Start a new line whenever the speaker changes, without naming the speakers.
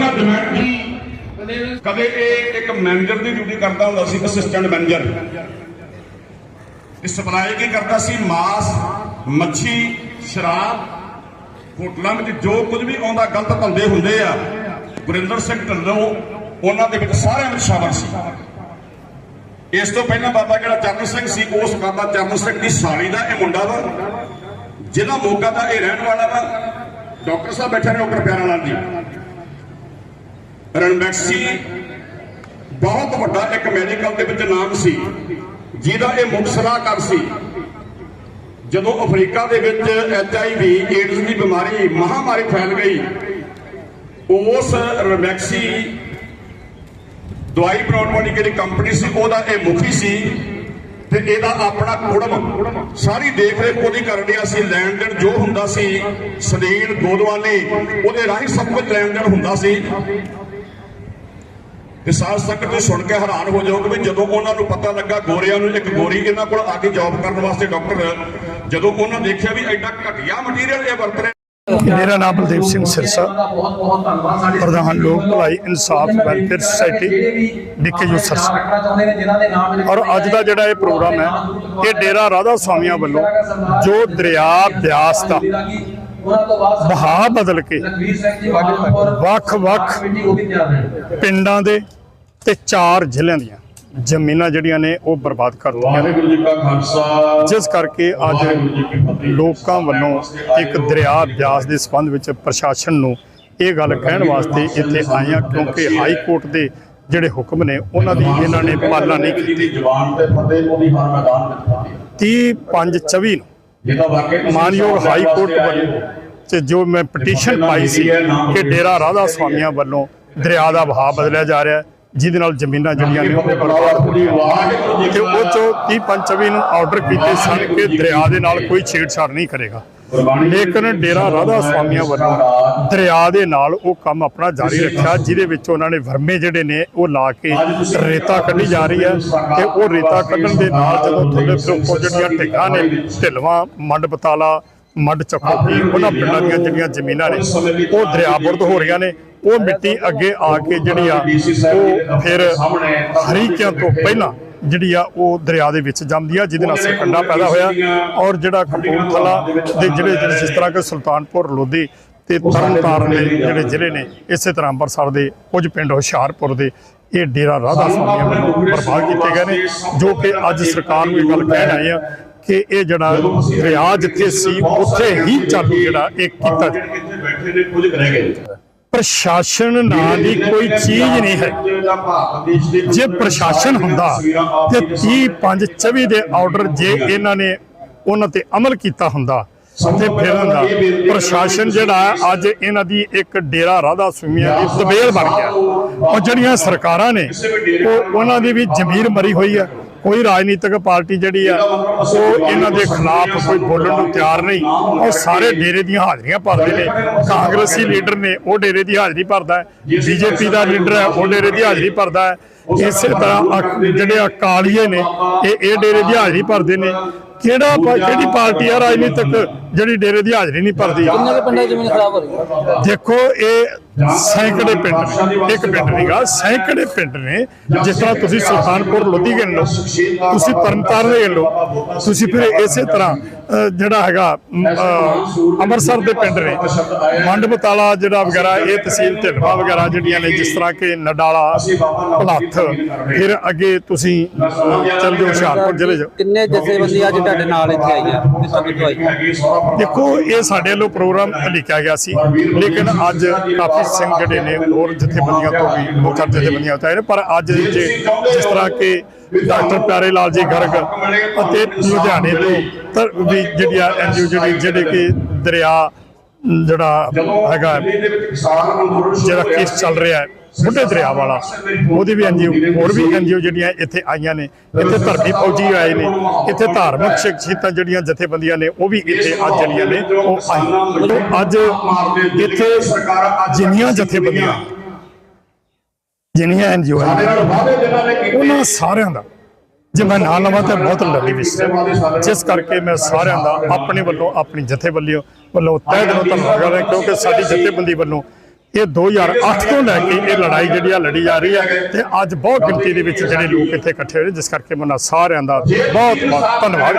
ਸਾਡੀਆਂ ਡਿਮਾਂਡ ਸੀ। ਕਦੇ ਇਹ ਇੱਕ ਮੈਨੇਜਰ ਦੀ ਡਿਊਟੀ ਕਰਦਾ ਹੁੰਦਾ ਸੀ ਅਸਿਸਟੈਂਟ ਮੈਨੇਜਰ ਇਹ ਸਪਲਾਈ ਕੀ ਕਰਦਾ ਸੀ? ਮਾਸ ਮੱਛੀ ਸ਼ਰਾਬ ਹੋਟਲਾਂ ਵਿੱਚ ਜੋ ਕੁਝ ਵੀ ਆਉਂਦਾ ਗਲਤ ਧੰਦੇ ਹੁੰਦੇ ਆ। ਗੁਰਿੰਦਰ ਸਿੰਘ ਢੱਲੋਂ ਉਹਨਾਂ ਦੇ ਵਿੱਚ ਸਾਰਿਆਂ ਵਿੱਚ ਸ਼ਾਮਲ ਸੀ। ਇਸ ਤੋਂ ਪਹਿਲਾਂ ਬਾਬਾ ਜਿਹੜਾ ਚਰਨ ਸਿੰਘ ਸੀ ਉਸ ਬਾਬਾ ਚਰਨ ਸਿੰਘ ਦੀ ਸਾਲੀ ਦਾ ਇਹ ਮੁੰਡਾ ਵਾ ਜ਼ਿਲ੍ਹਾ ਮੋਗਾ ਦਾ ਇਹ ਰਹਿਣ ਵਾਲਾ ਵਾ। ਡਾਕਟਰ ਸਾਹਿਬ ਬੈਠੇ ਨੇ ਡਾਕਟਰ ਪਿਆਰਾ ਲਾਲ ਜੀ। ਰਣਬੈਕਸੀ ਬਹੁਤ ਵੱਡਾ ਇੱਕ ਮੈਡੀਕਲ ਦੇ ਵਿੱਚ ਨਾਮ ਸੀ, ਜਿਹਦਾ ਇਹ ਮੁੱਖ ਸਲਾਹਕਾਰ ਸੀ। ਜਦੋਂ ਅਫਰੀਕਾ ਦੇ ਵਿੱਚ ਐਚ ਆਈ ਵੀ ਏਡਜ਼ ਦੀ ਬਿਮਾਰੀ, ਮਹਾਮਾਰੀ ਫੈਲ ਗਈ, ਉਸ ਰਣਬੈਕਸੀ ਦਵਾਈ ਬਣਾਉਣ ਵਾਲੀ ਜਿਹੜੀ ਕੰਪਨੀ ਸੀ, ਉਹਦਾ ਇਹ ਮੁਖੀ ਸੀ ਤੇ ਇਹਦਾ ਆਪਣਾ ਕੁੜਮ, ਸਾਰੀ ਦੇਖ ਰੇਖ ਉਹਦੀ ਕਰ ਰਿਹਾ ਸੀ। ਲੈਣ ਦੇਣ ਜੋ ਹੁੰਦਾ ਸੀ ਸਲੀਨ ਗੋਦਵਾਲੇ ਉਹਦੇ ਰਾਹੀਂ ਸਭ ਕੁਝ ਲੈਣ ਦੇਣ ਹੁੰਦਾ ਸੀ। ਤੇ ਸਾਧ ਸੰਗਤ ਨੂੰ ਸੁਣ ਕੇ ਹੈਰਾਨ ਹੋ ਜਾਓਗੇ ਵੀ ਜਦੋਂ ਉਹਨਾਂ ਨੂੰ ਪਤਾ ਲੱਗਾ ਗੋਰਿਆਂ ਨੂੰ ਇੱਕ ਗੋਰੀ ਇਹਨਾਂ ਕੋਲ ਆ ਕੇ ਜੌਬ ਕਰਨ ਵਾਸਤੇ ਡਾਕਟਰ ਜਦੋਂ ਉਹਨਾਂ ਦੇਖਿਆ ਵੀ ਐਡਾ ਘਟੀਆ ਮਟੀਰੀਅਲ ਇਹ ਵਰਤ ਰਿਹਾ
ਮੇਰਾ ਨਾਮ ਬਲਦੇਵ ਸਿੰਘ ਸਿਰਸਾ। ਪ੍ਰਧਾਨ ਲੋਕ ਭਲਾਈ ਇਨਸਾਫ ਵੈਲਫੇਅਰ ਸੁਸਾਇਟੀ ਡਿੱਕੇ ਜੋ ਸਰਸਾ ਔਰ ਅੱਜ ਦਾ ਜਿਹੜਾ ਇਹ ਪ੍ਰੋਗਰਾਮ ਹੈ, ਇਹ ਡੇਰਾ ਰਾਧਾ ਸਵਾਮੀਆਂ ਵੱਲੋਂ ਜੋ ਦਰਿਆ ਬਿਆਸ ਦਾ
ਉਹਨਾਂ
ਬਹਾ ਬਦਲ ਕੇ ਵੱਖ-ਵੱਖ ਪਿੰਡਾਂ ਦੇ ਤੇ ਚਾਰ ਜ਼ਿਲ੍ਹਿਆਂ ਦੀਆਂ ਜ਼ਮੀਨਾਂ ਜਿਹੜੀਆਂ ਨੇ ਉਹ ਬਰਬਾਦ ਕਰ ਦਿੱਤੀਆਂ ਨੇ। ਜਿਸ ਕਰਕੇ ਅੱਜ ਲੋਕਾਂ ਵੱਲੋਂ ਇੱਕ ਦਰਿਆ ਬਿਆਸ ਦੇ ਸੰਬੰਧ ਵਿੱਚ ਪ੍ਰਸ਼ਾਸਨ ਨੂੰ ਇਹ ਗੱਲ ਕਹਿਣ ਵਾਸਤੇ ਇੱਥੇ ਆਏ ਹਾਂ ਕਿਉਂਕਿ ਹਾਈ ਕੋਰਟ ਦੇ ਜਿਹੜੇ ਹੁਕਮ ਨੇ ਉਹਨਾਂ ਦੀ ਇਹਨਾਂ ਨੇ ਪਾਲਣਾ ਨਹੀਂ ਕੀਤੀ
ਦੀ ਜ਼ੁਬਾਨ ਤੇ ਫਤਿਹ ਉਹਦੀ ਹਰ ਮੈਦਾਨ ਵਿੱਚ ਫਤਿਹ
30 5 24 ਨੂੰ ਮਾਨਯੋਗ ਹਾਈ ਕੋਰਟ ਵੱਲੋਂ ਤੇ ਜੋ ਮੈਂ ਪਟੀਸ਼ਨ ਪਾਈ ਸੀ ਕਿ ਡੇਰਾ ਰਾਧਾ ਸਵਾਮੀਆਂ ਵੱਲੋਂ ਦਰਿਆ ਦਾ ਵਹਾਅ ਬਦਲਿਆ ਜਾ ਰਿਹਾ ਹੈ। ਜਿਹਦੇ ਨਾਲ ਜ਼ਮੀਨਾਂ ਜਿਹੜੀਆਂ ਨੇ ਉਹ
ਜੀ।
ਤੇ ਉਹ ਚੋਂ 30 ਪੰਚਵੀ ਨੂੰ ਆਰਡਰ ਕੀਤੇ ਸਨ ਕਿ ਦਰਿਆ ਦੇ ਨਾਲ ਕੋਈ ਛੇੜਛਾੜ ਨਹੀਂ ਕਰੇਗਾ। ਲੇਕਿਨ ਡੇਰਾ ਰਾਧਾ ਸਵਾਮੀਆਂ ਵੱਲੋਂ ਦਰਿਆ ਦੇ ਨਾਲ ਉਹ ਕੰਮ ਆਪਣਾ ਜਾਰੀ ਰੱਖਿਆ ਜਿਹਦੇ ਵਿੱਚ ਉਹਨਾਂ ਨੇ ਵਰਮੇ ਜਿਹੜੇ ਨੇ ਉਹ ਲਾ ਕੇ ਰੇਤਾ ਕੱਢੀ ਜਾ ਰਹੀ ਹੈ ਤੇ ਉਹ ਰੇਤਾ ਕੱਢਣ ਦੇ ਨਾਲ ਜਦੋਂ ਥੱਲੇ ਫਿਰ ਜਿਹੜੀਆਂ ਢਿੱਗਾਂ ਨੇ ਢਿਲਵਾ ਮੰਡ ਬਤਾਲਾ ਮੰਡ ਚੱਕੋਕੀ ਉਹਨਾਂ ਪਿੰਡਾਂ ਦੀਆਂ ਜਿਹੜੀਆਂ ਜ਼ਮੀਨਾਂ ਨੇ ਉਹ ਦਰਿਆਬੁਰਦ ਹੋ ਰਹੀਆਂ ਨੇ। ਉਹ ਮਿੱਟੀ ਅੱਗੇ ਆ ਕੇ ਜਿਹੜੀ ਆ ਉਹ ਫਿਰ ਹਰੀਕਿਆਂ ਤੋਂ ਪਹਿਲਾਂ ਜਿਹੜੀ ਆ ਉਹ ਦਰਿਆ ਦੇ ਵਿੱਚ ਜੰਮਦੀ ਆ ਜਿਹਦੇ ਨਾਲ ਸਰਕੰਡਾ ਪੈਦਾ ਹੋਇਆ ਔਰ ਜਿਹੜਾ ਕਪੂਰਥਲਾ ਦੇ ਜਿਹੜੇ ਜਿਸ ਤਰ੍ਹਾਂ ਕਿ ਸੁਲਤਾਨਪੁਰ ਲੋਧੀ ਤੇ ਤਰਨਤਾਰਨ ਦੇ ਜਿਹੜੇ ਜ਼ਿਲ੍ਹੇ ਨੇ ਇਸੇ ਤਰ੍ਹਾਂ ਅੰਮ੍ਰਿਤਸਰ ਦੇ ਕੁਝ ਪਿੰਡ ਹੁਸ਼ਿਆਰਪੁਰ ਦੇ ਇਹ ਡੇਰਾ ਰਾਧਾ ਸਵਾਮੀਆਂ ਵੱਲੋਂ ਬਰਬਾਦ ਕੀਤੇ ਗਏ ਨੇ ਜੋ ਕਿ ਅੱਜ ਸਰਕਾਰ ਨੂੰ ਇਹ ਗੱਲ ਕਹਿਣ ਆਏ ਆ ਕਿ ਇਹ ਜਿਹੜਾ ਦਰਿਆ ਜਿੱਥੇ ਸੀ ਉੱਥੇ ਹੀ ਚਾਲੂ ਜਿਹੜਾ ਇਹ ਕੀਤਾ ਜਾਵੇ
ਬੈਠੇ ਨੇ ਕੁਝ ਰਹਿ ਗਏ।
ਪ੍ਰਸ਼ਾਸਨ ਨਾਂ ਦੀ ਕੋਈ ਚੀਜ਼ ਨਹੀਂ ਹੈ। ਜੇ ਪ੍ਰਸ਼ਾਸਨ ਹੁੰਦਾ ਤੇ 30 5 24 ਦੇ ਆਰਡਰ ਜੇ ਇਹਨਾਂ ਨੇ ਉਹਨਾਂ ਤੇ ਅਮਲ ਕੀਤਾ ਹੁੰਦਾ ਤੇ ਫਿਰ ਹੁੰਦਾ ਪ੍ਰਸ਼ਾਸਨ ਜਿਹੜਾ ਅੱਜ ਇਹਨਾਂ ਦੀ ਇੱਕ ਡੇਰਾ ਰਾਧਾ ਸੁਮੀਆਂ ਦੀ ਤਬੇਲ ਬਣ ਗਿਆ। ਉਹ ਜਿਹੜੀਆਂ ਸਰਕਾਰਾਂ ਨੇ ਉਹ ਉਹਨਾਂ ਦੀ ਵੀ ਜ਼ਮੀਰ ਮਰੀ ਹੋਈ ਹੈ। ਕੋਈ ਰਾਜਨੀਤਿਕ ਪਾਰਟੀ ਜਿਹੜੀ ਆ, ਉਹ ਇਹਨਾਂ ਦੇ ਖਿਲਾਫ ਕੋਈ ਬੋਲਣ ਨੂੰ ਤਿਆਰ ਨਹੀਂ। ਉਹ ਸਾਰੇ ਡੇਰੇ ਦੀਆਂ ਹਾਜ਼ਰੀਆਂ ਭਰਦੇ ਨੇ। ਕਾਂਗਰਸੀ ਲੀਡਰ ਨੇ, ਉਹ ਡੇਰੇ ਦੀ ਹਾਜ਼ਰੀ ਭਰਦਾ ਹੈ। ਬੀਜੇਪੀ ਦਾ ਲੀਡਰ ਹੈ, ਉਹ ਡੇਰੇ ਦੀ ਹਾਜ਼ਰੀ ਭਰਦਾ ਹੈ। ਇਸੇ ਤਰ੍ਹਾਂ ਜਿਹੜੇ ਅਕਾਲੀਏ ਨੇ, ਇਹ ਇਹ ਡੇਰੇ ਦੀ ਹਾਜ਼ਰੀ ਭਰਦੇ ਨੇ। ਕਿਹੜਾ ਪਾ- ਕਿਹੜੀ ਪਾਰਟੀ ਆ ਰਾਜਨੀਤਿਕ ਜਿਹੜੀ ਡੇਰੇ ਦੀ ਹਾਜ਼ਰੀ ਨਹੀਂ ਭਰਦੀ।
ਕਿੰਨੇ ਕੁ ਪਿੰਡਾਂ ਦੀ ਜ਼ਮੀਨ ਖਰਾਬ ਹੋ ਰਹੀ ਹੈ?
ਦੇਖੋ ਇਹ ਸੈਂਕੜੇ ਪਿੰਡ ਨੇ। ਇੱਕ ਪਿੰਡ ਨਹੀਂਗਾ ਸੈਂਕੜੇ ਪਿੰਡ ਨੇ। ਜਿਸ ਤਰ੍ਹਾਂ ਤੁਸੀਂ ਸੁਲਤਾਨਪੁਰ ਲੋਧੀ ਗਿਣ ਲਓ ਤੁਸੀਂ ਤਰਨਤਾਰਨ ਗਿਣ ਲਓ ਤੁਸੀਂ ਫਿਰ ਇਸੇ ਤਰ੍ਹਾਂ ਅ, ਜਿਹੜਾ ਹੈਗਾ ਅ, ਅੰਮ੍ਰਿਤਸਰ ਦੇ ਪਿੰਡ ਨੇ। ਮੰਡ ਬਤਾਲਾ ਜਿਹੜਾ ਵਗੈਰਾ ਇਹ ਤਹਿਸੀਲ ਢਿਲਵਾ ਵਗੈਰਾ ਜਿਹੜੀਆਂ ਨੇ ਜਿਸ ਤਰ੍ਹਾਂ ਕਿ ਨਡਾਲਾ ਭਲੱਥ ਫਿਰ ਅੱਗੇ ਤੁਸੀਂ ਚੱਲ ਜਾਓ ਹੁਸ਼ਿਆਰਪੁਰ ਜ਼ਿਲ੍ਹੇ 'ਚ।
ਕਿੰਨੇ ਜਥੇਬੰਦੀ ਅੱਜ ਤੁਹਾਡੇ ਨਾਲ ਇੱਥੇ ਆਈਆਂ ਕਿੱਥੋਂ ਕਿੱਥੋਂ ਆਈਆਂ
ਦੇਖੋ, ਇਹ ਸਾਡੇ ਵੱਲੋਂ ਪ੍ਰੋਗਰਾਮ ਲਿਖਿਆ ਗਿਆ ਸੀ, ਲੇਕਿਨ ਅੱਜ ਕਾਫੀ ਸਿੰਘ ਜਿਹੜੇ ਨੇ, ਹੋਰ ਜਥੇਬੰਦੀਆਂ ਤੋਂ ਵੀ ਮੁੱਖ ਜਥੇਬੰਦੀਆਂ ਤੋਂ ਆਏ ਨੇ, ਪਰ ਅੱਜ ਜੇ ਜਿਸ ਤਰ੍ਹਾਂ ਕਿ ਡਾਕਟਰ ਪਿਆਰੇ ਲਾਲ ਜੀ ਗਰਗ ਅਤੇ ਲੁਧਿਆਣੇ ਤੋਂ ਵੀ ਜਿਹੜੀਆਂ ਐਨਜੀਓ ਜਿਹੜੇ ਕਿ ਦਰਿਆ ਜਿਹੜਾ ਹੈਗਾ ਜਿਹੜਾ ਕੇਸ ਚੱਲ ਰਿਹਾ ਹੈ ਬੁੱਢੇ ਦਰਿਆ ਵਾਲਾ ਉਹਦੀ ਵੀ ਐਨਜੀਓ ਹੋਰ ਵੀ ਐਨਜੀਓ ਜਿਹੜੀਆਂ ਇੱਥੇ ਆਈਆਂ ਨੇ ਇੱਥੇ ਧਰਤੀ ਫੌਜੀ ਆਏ ਨੇ ਇੱਥੇ ਧਾਰਮਿਕ ਸ਼ਖਸੀਅਤਾਂ ਜਿਹੜੀਆਂ ਜਥੇਬੰਦੀਆਂ ਨੇ ਉਹ ਵੀ ਇੱਥੇ ਅੱਜ ਜਿਹੜੀਆਂ ਨੇ ਉਹ ਆਈਆਂ ਅੱਜ ਇੱਥੇ ਜਿੰਨੀਆਂ ਜਥੇਬੰਦੀਆਂ ਜਿੰਨੀਆਂ ਐਨਜੀਓ ਉਹਨਾਂ ਸਾਰਿਆਂ ਦਾ। ਜੇ ਮੈਂ ਨਾਂ ਲਵਾਂ ਤਾਂ ਬਹੁਤ ਲੰਬੀ ਹੈ। ਜਿਸ ਕਰਕੇ ਮੈਂ ਸਾਰਿਆਂ ਦਾ ਆਪਣੇ ਵੱਲੋਂ ਆਪਣੀ ਜਥੇਬੰਦੀ ਵੱਲੋਂ ਤਹਿ ਦਿਲੋਂ ਧੰਨਵਾਦ ਕਰਦਾ ਕਿਉਂਕਿ ਸਾਡੀ ਜਥੇਬੰਦੀ ਵੱਲੋਂ ਇਹ 2008 ਤੋਂ ਲੈ ਕੇ ਇਹ ਲੜਾਈ ਜਿਹੜੀ ਆ ਲੜੀ ਜਾ ਰਹੀ ਹੈ ਤੇ ਅੱਜ ਬਹੁਤ ਗਿਣਤੀ ਦੇ ਵਿੱਚ ਜਿਹੜੇ ਲੋਕ ਇੱਥੇ ਇਕੱਠੇ ਹੋਏ ਜਿਸ ਕਰਕੇ ਮੈਂ ਸਾਰਿਆਂ ਦਾ ਬਹੁਤ ਬਹੁਤ ਧੰਨਵਾਦ